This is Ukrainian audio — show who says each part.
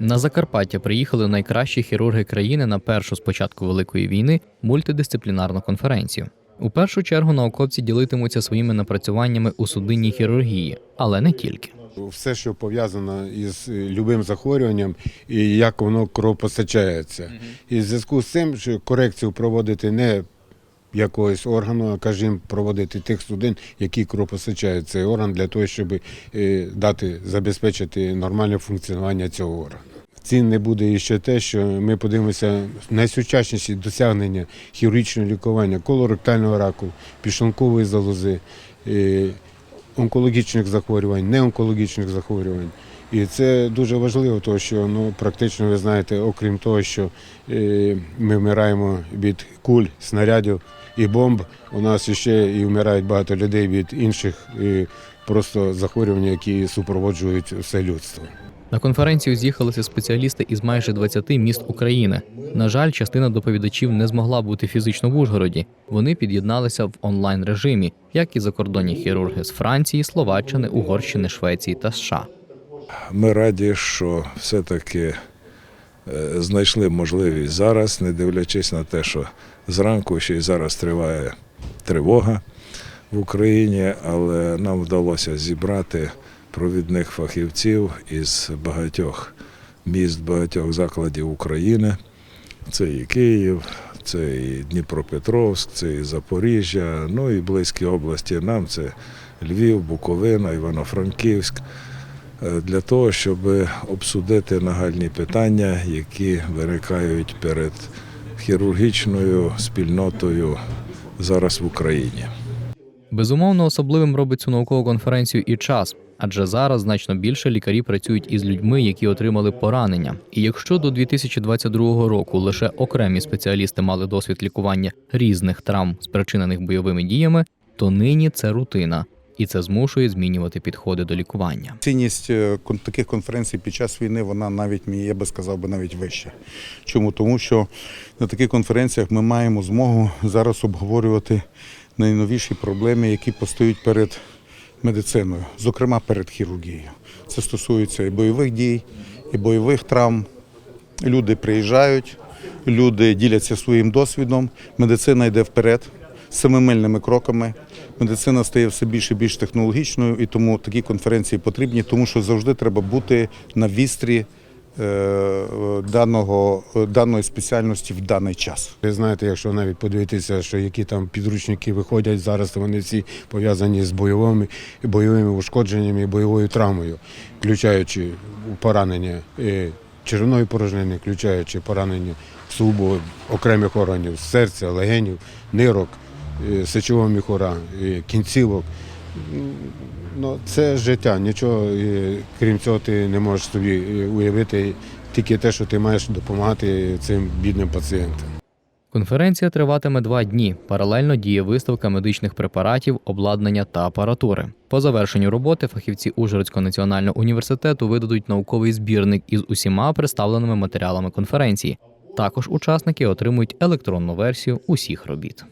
Speaker 1: На Закарпаття приїхали найкращі хірурги країни на першу з початку Великої війни мультидисциплінарну конференцію. У першу чергу науковці ділитимуться своїми напрацюваннями у судинній хірургії, але не тільки.
Speaker 2: Все, що пов'язано із е, любим захворюванням і як воно кровопостачається. І в зв'язку з цим, що корекцію проводити не якогось органу, а проводити тих судин, які кровопостачають цей орган, для того, щоб е, дати, забезпечити нормальне функціонування цього органу. Цінне буде ще те, що ми подивимося найсучасніші досягнення хірургічного лікування колоректального раку, підшлункової залози, е, онкологічних захворювань, неонкологічних захворювань. І це дуже важливо, тому що ну, практично ви знаєте, окрім того, що е, ми вмираємо від куль, снарядів і бомб, у нас ще і вмирають багато людей від інших просто захворювань, які супроводжують все людство.
Speaker 1: На конференцію з'їхалися спеціалісти із майже 20 міст України. На жаль, частина доповідачів не змогла бути фізично в Ужгороді. Вони під'єдналися в онлайн режимі, як і закордонні хірурги з Франції, Словаччини, Угорщини, Швеції та США.
Speaker 3: Ми раді, що все-таки е, знайшли можливість зараз, не дивлячись на те, що зранку ще й зараз триває тривога в Україні, але нам вдалося зібрати провідних фахівців із багатьох міст, багатьох закладів України. Це і Київ, це і Дніпропетровськ, це і Запоріжжя, ну і близькі області. Нам це Львів, Буковина, Івано-Франківськ для того, щоб обсудити нагальні питання, які виникають перед хірургічною спільнотою зараз в Україні.
Speaker 1: Безумовно, особливим робить цю наукову конференцію і час, адже зараз значно більше лікарі працюють із людьми, які отримали поранення. І якщо до 2022 року лише окремі спеціалісти мали досвід лікування різних травм, спричинених бойовими діями, то нині це рутина, і це змушує змінювати підходи до лікування.
Speaker 4: Цінність е, таких конференцій під час війни, вона навіть я би сказав, би навіть вища. Чому? Тому що на таких конференціях ми маємо змогу зараз обговорювати найновіші проблеми, які постають перед медициною, зокрема перед хірургією. Це стосується і бойових дій, і бойових травм. Люди приїжджають, люди діляться своїм досвідом, медицина йде вперед семимильними кроками. Медицина стає все більше і більш технологічною, і тому такі конференції потрібні, тому що завжди треба бути на вістрі е, даного, даної спеціальності в даний час.
Speaker 2: Ви знаєте, якщо навіть подивитися, що які там підручники виходять зараз, вони всі пов'язані з бойовими, бойовими ушкодженнями і бойовою травмою, включаючи поранення е, червоної порожнини, включаючи поранення субу, окремих органів серця, легенів, нирок, е, сечового міхура, е, кінцівок. Ну, це життя, нічого е, крім цього ти не можеш собі е, уявити, тільки те, що ти маєш допомагати цим бідним пацієнтам.
Speaker 1: Конференція триватиме два дні. Паралельно діє виставка медичних препаратів, обладнання та апаратури. По завершенню роботи фахівці Ужгородського національного університету видадуть науковий збірник із усіма представленими матеріалами конференції. Також учасники отримують електронну версію усіх робіт.